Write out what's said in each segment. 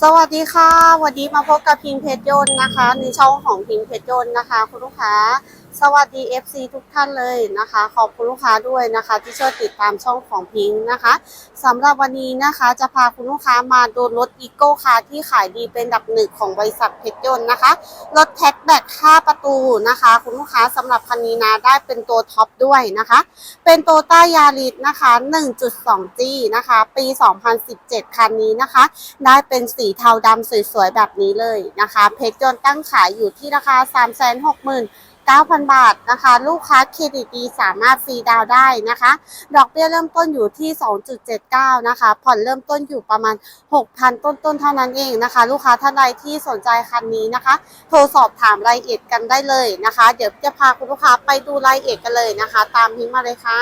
สวัสดีค่ะ วันนี้มาพบกับพิงเพชรยนต์นะคะ ในช่องของพิงเพชรยนต์นะคะ คุณลูกค้า สวัสดี FC ทุกท่านเลยนะคะ ขอบคุณลูกค้าด้วยนะคะ ที่ช่วยติดตามช่องของพิงค์นะคะสำหรับวันนี้นะคะจะพาคุณลูกค้ามาดูรถอีโก้คาที่ขายดีเป็นดับหนึ่งของบริษัทเพชรยนต์นะคะรถแท็กแบ็ก5ประตูนะคะ คุณลูกค้าสำหรับคันนี้นะได้เป็นตัวท็อปด้วยนะคะ เป็นโตต้ายาริสนะคะ 1.2G นะคะ ปี 2017 คันนี้นะคะ ได้เป็นสีเทาดำสวยๆแบบนี้เลยนะคะ เพชรยนต์ตั้งขายอยู่ที่ราคา 9,000 บาทนะคะ ลูกค้าเครดิตดีสามารถฟรีดาวได้นะคะ ดอกเบี้ยเริ่มต้นอยู่ที่ 2.79 นะคะ ผ่อนเริ่มต้นอยู่ประมาณ 6,000 ต้นๆเท่านั้นเองนะคะ ลูกค้าท่านใดที่สนใจคันนี้นะคะ โทรสอบถามรายละเอียดกันได้เลยนะคะ เดี๋ยวจะพาคุณลูกค้าไปดูรายละเอียดกันเลยนะคะ ตามพิงมาเลยค่ะ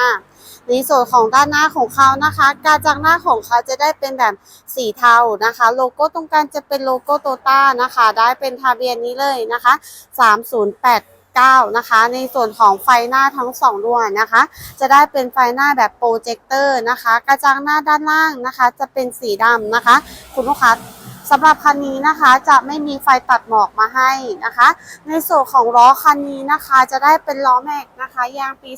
ในส่วนของด้านหน้าของเขานะคะ การจังหน้าของเขาจะได้เป็นแบบสีเทานะคะ โลโก้ตรงกลางจะเป็นโลโก้โตต้านะคะ ได้เป็นทะเบียนนี้เลยนะคะ 9 นะคะ ในส่วนของไฟหน้าทั้งสองดวงนะคะ จะได้เป็นไฟหน้าแบบโปรเจคเตอร์นะคะ กระจังหน้าด้านล่างนะคะ จะเป็นสีดำนะคะ คุณลูกค้า สำหรับคันนี้นะคะจะไม่มีไฟตัดหมอกมาให้นะคะ ในส่วนของล้อคันนี้นะคะจะได้เป็นล้อแม็กนะคะยางปี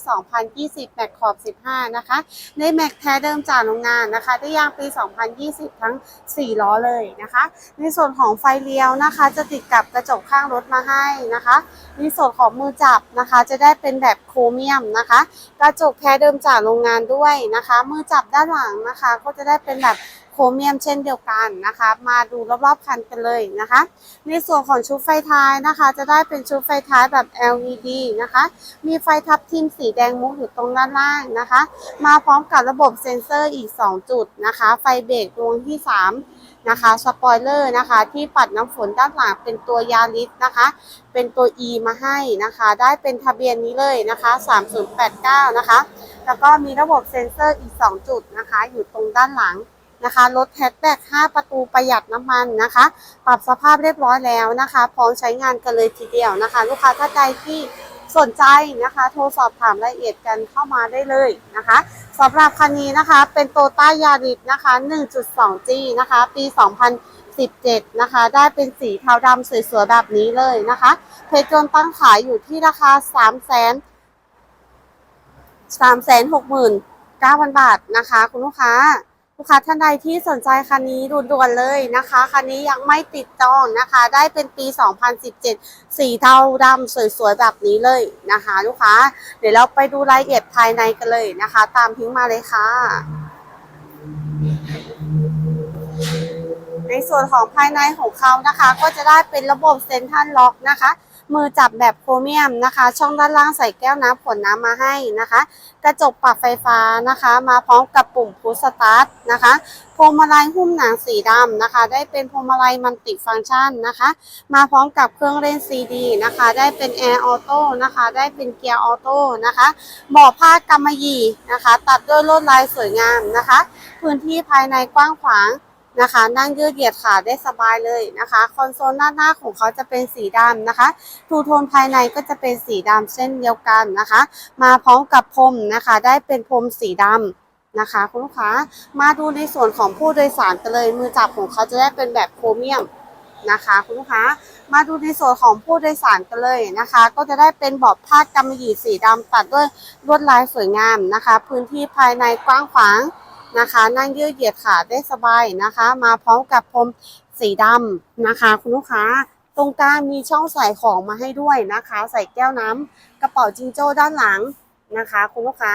2020 แม็กขอบ 15 นะคะ ในแม็กแท้เดิมจากโรงงานนะคะได้ยางปี 2020 ทั้ง 4 ล้อเลยนะคะ ในส่วนของไฟเลี้ยวนะคะ จะติดกับกระจกข้างรถมาให้นะคะ ในส่วนของมือจับนะคะ จะได้เป็นแบบโครเมียมนะคะ กระจกแท้เดิมจากโรงงานด้วยนะคะ มือจับด้านหลังนะคะ ก็จะได้เป็นแบบ โครเมียมเช่นเดียวกันนะคะ มาดูรอบๆคันกันเลยนะคะ ในส่วนของชุดไฟท้ายนะคะ จะได้เป็นชุดไฟท้ายแบบ LED นะคะ มีไฟทับทิมสีแดงมุกอยู่ตรงด้านล่างนะคะ มาพร้อมกับระบบเซ็นเซอร์อีก 2 จุดนะคะ ไฟเบรกดวงที่ 3 นะคะ สปอยเลอร์นะคะ ที่ปัดน้ำฝนด้านหลังเป็นตัวยาริสนะคะ เป็นตัว E มาให้นะคะ ได้เป็นทะเบียนนี้เลยนะคะ 3089 นะคะ แล้วก็มีระบบเซ็นเซอร์อีก 2 จุดนะคะ อยู่ตรงด้านหลัง นะคะ รถแฮชแบ็ก5ประตูประหยัดน้ำมันนะคะ ปรับสภาพเรียบร้อยแล้วนะคะ พร้อมใช้งานกันเลยทีเดียวนะคะ ลูกค้าท่านใดที่สนใจนะคะ โทรสอบถามรายละเอียดกันเข้ามาได้เลยนะคะสำหรับคันนี้นะคะ เป็นโตต้ายาริสนะคะ 1.2G นะคะ ปี 2017 นะคะ ได้เป็นสีเทาดำสวยๆแบบนี้เลยนะคะ เพชรจนตั้งขายอยู่ที่ราคา 3 0 0 0 0 3 6 9 0 0 0 บาทนะคะ คุณลูกค้า ลูกค้าท่านใดที่สนใจคันนี้ด่วนๆเลยนะคะ คันนี้ยังไม่ติดจองนะคะ ได้เป็นปี 2017 สีเทาดำสวยๆ แบบนี้เลยนะคะ ลูกค้า เดี๋ยวเราไปดูรายละเอียดภายในกันเลยนะคะ ตามพิงมาเลยค่ะ ในส่วนของภายในของเขานะคะ ก็จะได้เป็นระบบเซ็นทรัลล็อกนะคะ มือจับแบบโครเมียมนะคะ ช่องด้านล่างใส่แก้วน้ำขวดน้ำมาให้นะคะ กระจกปรับไฟฟ้านะคะ มาพร้อมกับปุ่มพุชสตาร์ทนะคะพวงมาลัยหุ้มหนังสีดำนะคะ ได้เป็นพวงมาลัยมัลติฟังก์ชันนะคะ มาพร้อมกับเครื่องเล่นซีดีนะคะ ได้เป็นแอร์ออโต้นะคะ ได้เป็นเกียร์ออโต้นะคะเบาะผ้ากำมะหยี่นะคะ ตัดด้วยลวดลายสวยงามนะคะ พื้นที่ภายในกว้างขวาง นะคะ นั่งยืดเหยียดขาได้สบายเลยนะคะ คอนโซลด้านหน้าของเขาจะเป็นสีดำนะคะทูโทนภายในก็จะเป็นสีดำเช่นเดียวกันนะคะ มาพร้อมกับพรมนะคะ ได้เป็นพรมสีดำนะคะคุณลูกค้ามาดูในส่วนของผู้โดยสารกันเลย มือจับของเขาจะได้เป็นแบบโครเมียมนะคะ คุณลูกค้ามาดูในส่วนของผู้โดยสารกันเลยนะคะ ก็จะได้เป็นเบาะผ้ากำมะหยี่สีดำตัดด้วยลวดลายสวยงามนะคะ พื้นที่ภายในกว้างขวาง นะคะ นั่งยืดเหยียดขาได้สบายนะคะ มาพร้อมกับพรมสีดำนะคะ คุณลูกค้าตรงกลางมีช่องใส่ของมาให้ด้วยนะคะ ใส่แก้วน้ำกระเป๋าจิงโจ้ด้านหลังนะคะ คุณลูกค้า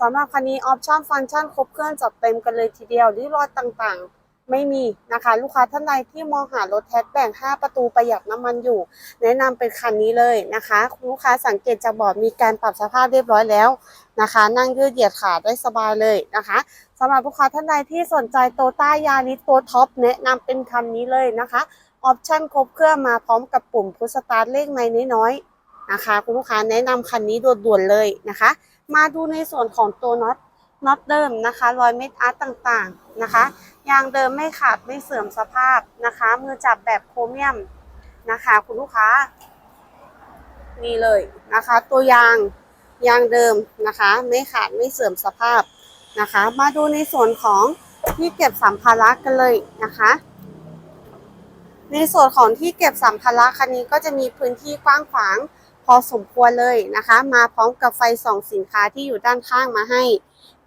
สำหรับคันนี้ออปชั่นฟังก์ชันครบเครื่องจัดเต็มกันเลยทีเดียวรีรอดต่างๆ ไม่มีนะคะ ลูกค้าท่านใดที่มองหารถแท็กแบ่ง 5 ประตูประหยัดน้ำมันอยู่ แนะนำเป็นคันนี้เลยนะคะคุณลูกค้าสังเกตจากบอร์ดมีการปรับสภาพเรียบร้อยแล้วนะคะ นั่งยืดเหยียดขาได้สบายเลยนะคะสำหรับลูกค้าท่านใดที่สนใจโตต้ายาริสตัวท็อปแนะนำเป็นคันนี้เลยนะคะออปชั่นครบเครื่องมาพร้อมกับปุ่มพุชสตาร์ทเลขในน้อยๆนะคะ คุณลูกค้าแนะนำคันนี้ด่วนๆเลยนะคะ มาดูในส่วนของตัวน็อต น็อตเดิมนะคะรอยเม็ดอาร์ตต่างๆนะคะยางเดิมไม่ขาดไม่เสื่อมสภาพนะคะ มือจับแบบโครเมียมนะคะ คุณลูกค้านี่เลยนะคะ ตัวยางยางเดิมนะคะ ไม่ขาดไม่เสื่อมสภาพนะคะ มาดูในส่วนของที่เก็บสัมภาระกันเลยนะคะ ในส่วนของที่เก็บสัมภาระคันนี้ก็จะมีพื้นที่กว้างขวาง พอสมควรเลยนะคะ มาพร้อมกับไฟส่องสินค้าที่อยู่ด้านข้างมาให้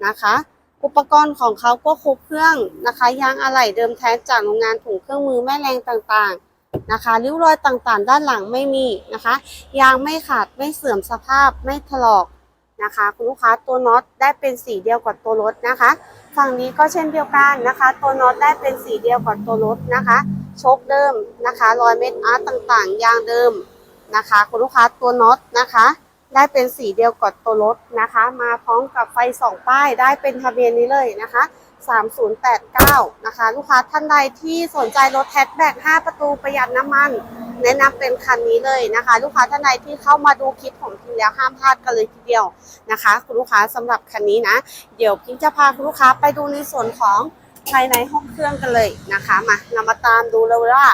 นะคะ อุปกรณ์ของเขาก็ครบเครื่องนะคะยางอะไหล่เดิมแท้จากโรงงานถุงเครื่องมือแม่แรงต่างๆนะคะริ้วรอยต่างๆ ด้านหลังไม่มีนะคะ ยางไม่ขาดไม่เสื่อมสภาพไม่ถลอกนะคะ คุณลูกค้าตัวน็อตได้เป็นสีเดียวกับตัวรถนะคะ ฝั่งนี้ก็เช่นเดียวกันนะคะ ตัวน็อตได้เป็นสีเดียวกับตัวรถนะคะโชคเดิมนะคะรอยเม็ดอาร์ตต่างๆ ยางเดิม นะคะ คุณลูกค้าตัวน็อตนะคะ ได้เป็นสีเดียวกับตัวรถนะคะ มาพร้อมกับไฟสองป้ายได้เป็นทะเบียนนี้เลยนะคะ 3089 นะคะ ลูกค้าท่านใดที่สนใจรถแท็กแบ็ก5ประตูประหยัดน้ำมัน แนะนำเป็นคันนี้เลยนะคะ ลูกค้าท่านใดที่เข้ามาดูคลิปของพิมแล้วห้ามพลาดกันเลยทีเดียวนะคะ คุณลูกค้าสำหรับคันนี้นะ เดี๋ยวพิมจะพาคุณลูกค้าไปดูในส่วนของภายในห้องเครื่องกันเลยนะคะ มาเรามาตามดูเลยว่า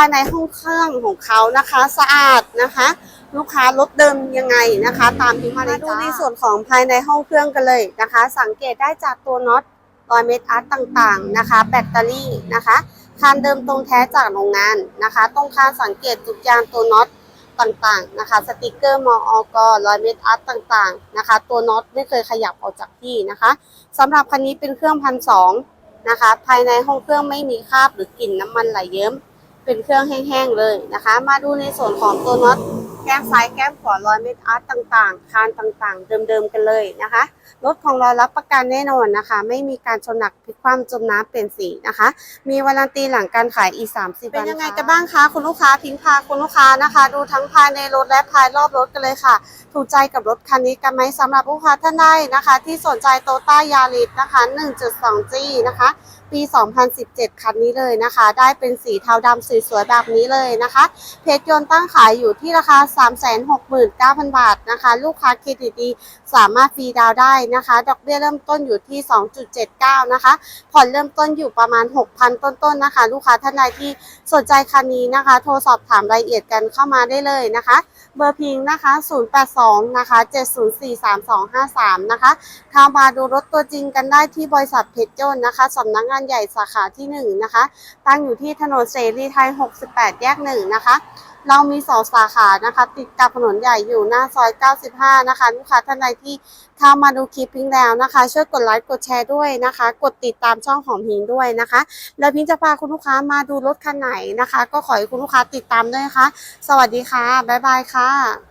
ายในห้องเครื่องของเขานะคะ สะอาดนะคะ ลูกค้ารถเดิมยังไงนะคะ ตามที่มาในดูในส่วนของภายในห้องเครื่องกันเลยนะคะ สังเกตได้จากตัวน็อตรอยเม็ดอาร์ตต่างๆนะคะ แบตเตอรี่นะคะคานเดิมตรงแท้จากโรงงานนะคะตรงคานสังเกตจุดยางตัวน็อตต่างๆนะคะสติกเกอร์มอกรอยเม็ดอาร์ตต่างๆนะคะ ตัวน็อตไม่เคยขยับออกจากที่นะคะสำหรับคันนี้เป็นเครื่องพันสองนะคะ ภายในห้องเครื่องไม่มีคราบหรือกลิ่นน้ำมันไหลเยิ้ม เป็นเครื่องแห้งๆเลยนะคะ มาดูในส่วนของตัวน็อต ก้มซ้ายแก้มขวารอยเม็ดอาร์ตต่างๆ คานต่างๆ เดิมๆกันเลยนะคะรถของเรารับประกันแน่นอนนะคะ ไม่มีการชนหนักพลิกคว่ำจมน้ำเปลี่ยนสีนะคะ มีวารันตีหลังการขายอีก30เป็นยังไงกันบ้างคะคุณลูกค้าทิ้งพาคุณลูกค้านะคะ ดูทั้งภายในรถและภายรอบรถกันเลยค่ะ ถูกใจกับรถคันนี้กันไหมสำหรับลูกค้าท่านใดนะคะ ที่สนใจโตต้ายาริสนะคะ 1.2G นะคะ ปี 2017 คันนี้เลยนะคะ ได้เป็นสีเทาดำสวยๆแบบนี้เลยนะคะ เพจยนต์ตั้งขายอยู่ที่ราคา369,000 บาทนะคะ ลูกค้าเครดิตดีสามารถฟรีดาวได้นะคะ ดอกเบี้ยเริ่มต้นอยู่ที่ 2.79 นะคะ ผ่อนเริ่มต้นอยู่ประมาณ 6,000 ต้นๆนะคะ ลูกค้าท่านใดที่สนใจคันนี้นะคะ โทรสอบถามรายละเอียดกันเข้ามาได้เลยนะคะ เบอร์พิงนะคะ 082 นะคะ 7043253 นะคะเข้ามาดูรถตัวจริงกันได้ที่บริษัทเพชรยนต์นะคะสำนักงานใหญ่สาขาที่ 1 นะคะ ตั้งอยู่ที่ถนนเสรีไทย 68 แยก 1 นะคะ เรามีสองสาขานะคะ ติดกับถนนใหญ่อยู่หน้าซอย 95 นะคะ ลูกค้าท่านใดที่เข้ามาดูคลิปพิงแล้วนะคะ ช่วยกดไลค์กดแชร์ด้วยนะคะ กดติดตามช่องของพิงด้วยนะคะ แล้วพิงจะพาคุณลูกค้ามาดูรถคันไหนนะคะ ก็ขอให้คุณลูกค้าติดตามด้วยนะคะ สวัสดีค่ะบ๊ายบายค่ะ